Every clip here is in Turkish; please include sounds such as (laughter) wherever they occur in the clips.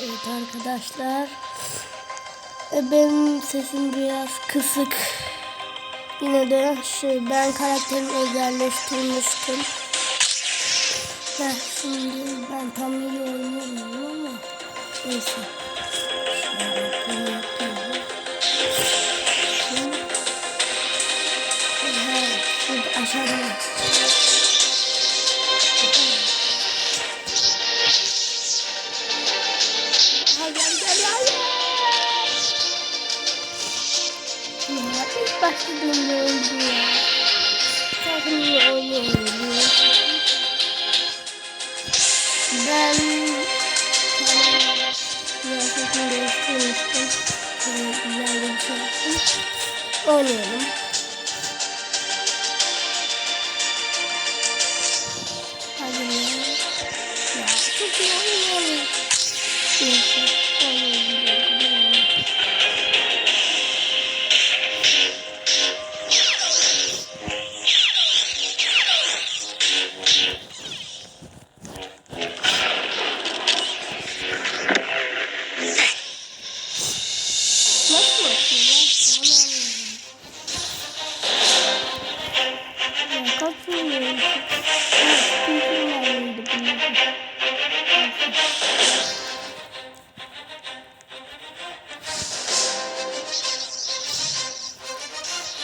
Evet arkadaşlar. E, Benim sesim biraz kısık. Yine de şey ben karakterimi özelleştirmiştim. Heh, şimdi ben tam yeni oynayamıyorum ama neyse. Şöyle. Şimdi- aşağıda Zaten yine oynuyorum. Ben kıyafetimi değiştirmiştim. Güzel bir şey yaptım. Oynayalım. Hadi ya. Ya çok iyi oynayalım. Neyse.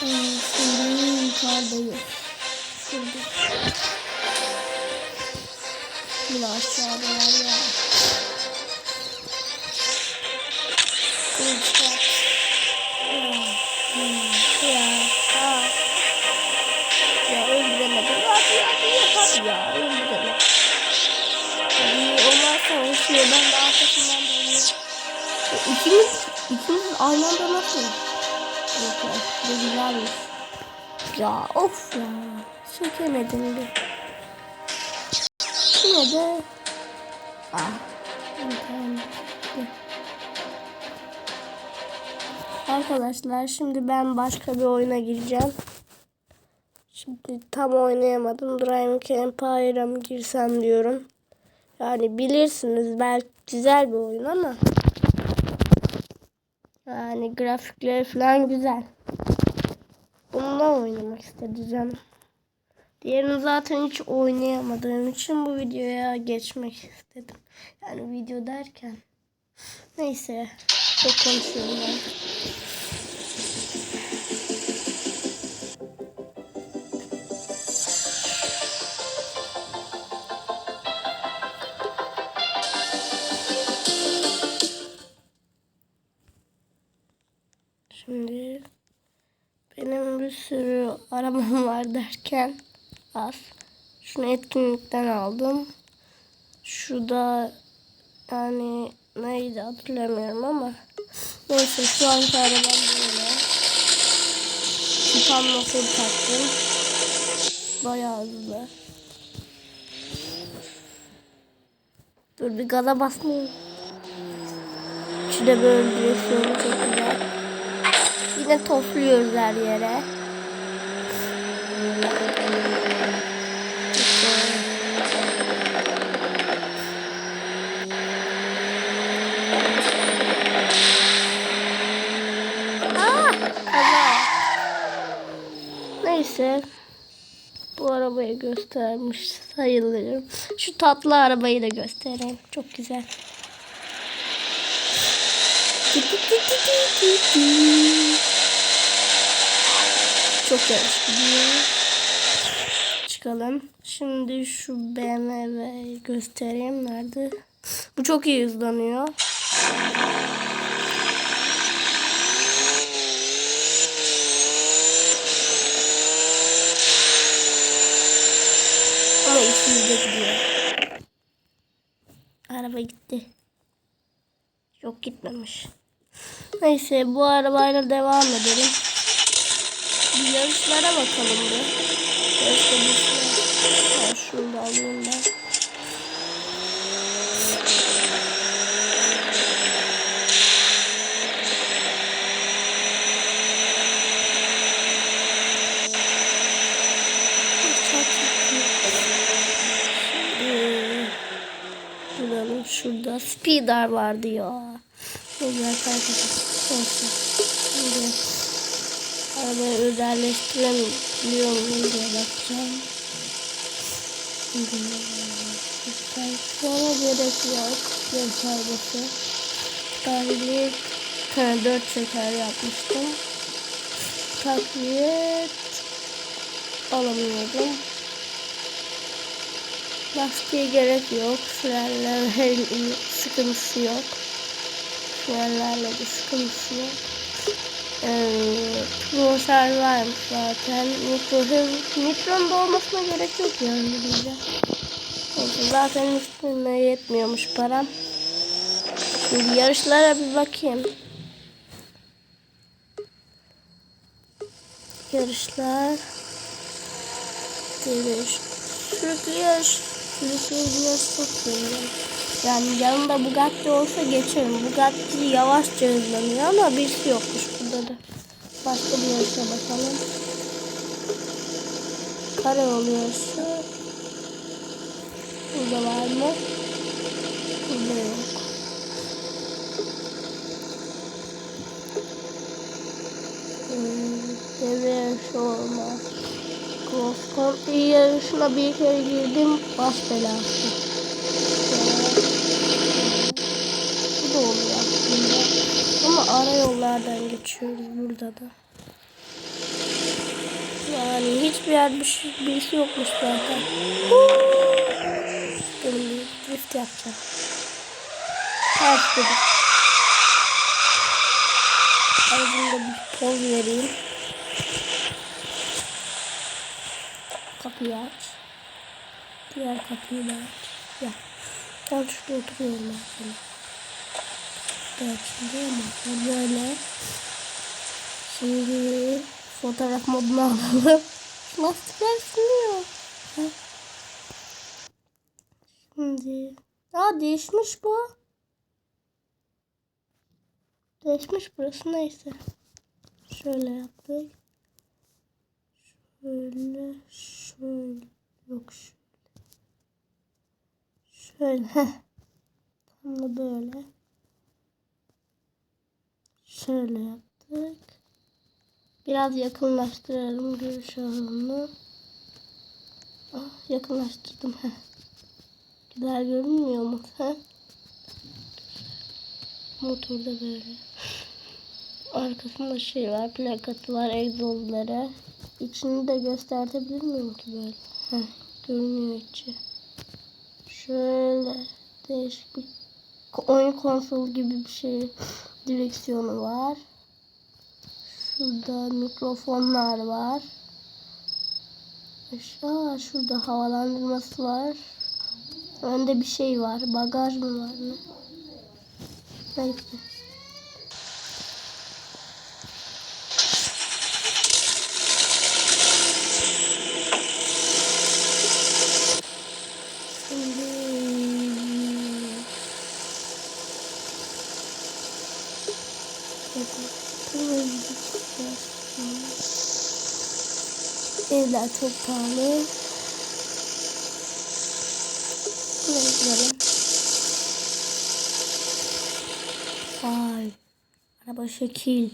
Hmm, Şimdi yukarıdayız. Şimdi. Yine aşağıda var ya. Kılıçlar. Ya. Hmm, Ya. Ha. Ya öldüremedim. Hadi hadi hadi ya öldüremedim. Hadi olmazsa oluşuyor. Ben de arkasından dönüyorum. İkimiz, ikimiz aynı anda nasıl? Bu güzelmiş. Ya of ya. Sökemedim bir. Yine de. Ah. Arkadaşlar şimdi ben başka bir oyuna gireceğim. Şimdi tam oynayamadım. Driving Empire'a mı girsem diyorum. Yani bilirsiniz belki güzel bir oyun ama yani grafikleri falan güzel. Bununla oynamak istedim. Diğerini zaten hiç oynayamadığım için bu videoya geçmek istedim. Yani video derken. Neyse. Çok konuşuyorum ben. Şimdi benim bir sürü arabam (laughs) var derken az. Şunu etkinlikten aldım. Şu da yani neydi hatırlamıyorum ama neyse şu anki arabam böyle. Spam nasıl taktım. Bayağı hızlı. Dur bir gaza basmayayım. Şu da böyle direksiyonu çok güzel. Yine topluyoruz her yere. Kaza. Neyse. Bu arabayı göstermiş sayılırım. Şu tatlı arabayı da göstereyim. Çok güzel. Çok yavaş gidiyor. Çıkalım. Şimdi şu BMW göstereyim. Nerede? Bu çok iyi hızlanıyor. Ama içimizde gidiyor. Araba gitti. Yok gitmemiş. Neyse bu arabayla devam edelim. Bir yarışlara bakalım bir. Yarışta şey. Şunu da alayım ben. Ee, Duralım şurada. Speeder vardı ya. Güzel arkadaşlar. Olsun. Şimdi arabayı özelleştirebiliyor muyum diye bakacağım. Sonra gerek yok. Yarış arabası. Ben bir tane dört şeker yapmıştım. Takviye alamıyorum. Lastiğe gerek yok. Frenler (laughs) her sıkıntısı yok. Frenlerle de sıkıntısı yok. Ee, Turboser varmış zaten. Nitro, Nitro'nun da olmasına gerek yok yani bize. Neyse, zaten üstüne yetmiyormuş param. Şimdi yarışlara bir bakayım. Yarışlar. Yarış. Sürekli yarış. Sürekli yarış çok seviyorum. Yani yanında Bugatti olsa geçerim. Bugatti yavaşça hızlanıyor ama birisi yokmuş burada da. Başka bir yarışa bakalım. Karayolu yarışı. Burada var mı? Burada yok. Hmm, Deve yarışı olmaz. Cross country yarışına bir kere girdim. Baş belası. Bu da oluyor aslında. Ama ara yollardan geçiyoruz burada da. Yani hiçbir yer bir şey, birisi yokmuş zaten. Benim bir drift yapacağım. Ters dedim. Aracımda bir poz vereyim. Kapıyı aç. Diğer kapıyı da aç. Ya. Ben şurada oturuyorum ben sana. Şimdi ama böyle. Şimdi fotoğraf moduna alalım. (laughs) Lastikler sınıyor. Şimdi. Aa değişmiş bu. Değişmiş burası neyse. Şöyle yaptık. Şöyle, şöyle. Yok şöyle. Şöyle. Tam da böyle. Şöyle yaptık. Biraz yakınlaştıralım görüş alanını. Ah, yakınlaştırdım. Heh. Güzel görünmüyor mu? Heh. Motorda böyle. Arkasında şey var, plakası var, egzozları. İçini de gösterebilir miyim ki böyle? Heh, görünüyor içi. Şöyle değişik bir oyun konsolu gibi bir şey direksiyonu var. Şurada mikrofonlar var. Aşağı şurada havalandırması var. Önde bir şey var. Bagaj mı var ne? Neyse. Evler çok pahalı. Buraya gidelim. Vay. Araba şekil.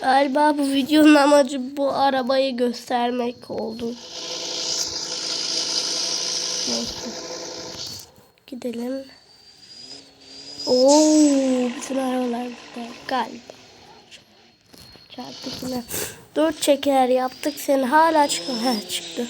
Galiba bu videonun amacı bu arabayı göstermek oldu. Gidelim. Oo, bütün arabalar burada galiba. Çarptık yine. Dört çeker yaptık. Sen hala çıkıyor. Çıktı.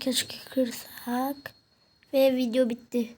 Keşke kırsak. Ve video bitti.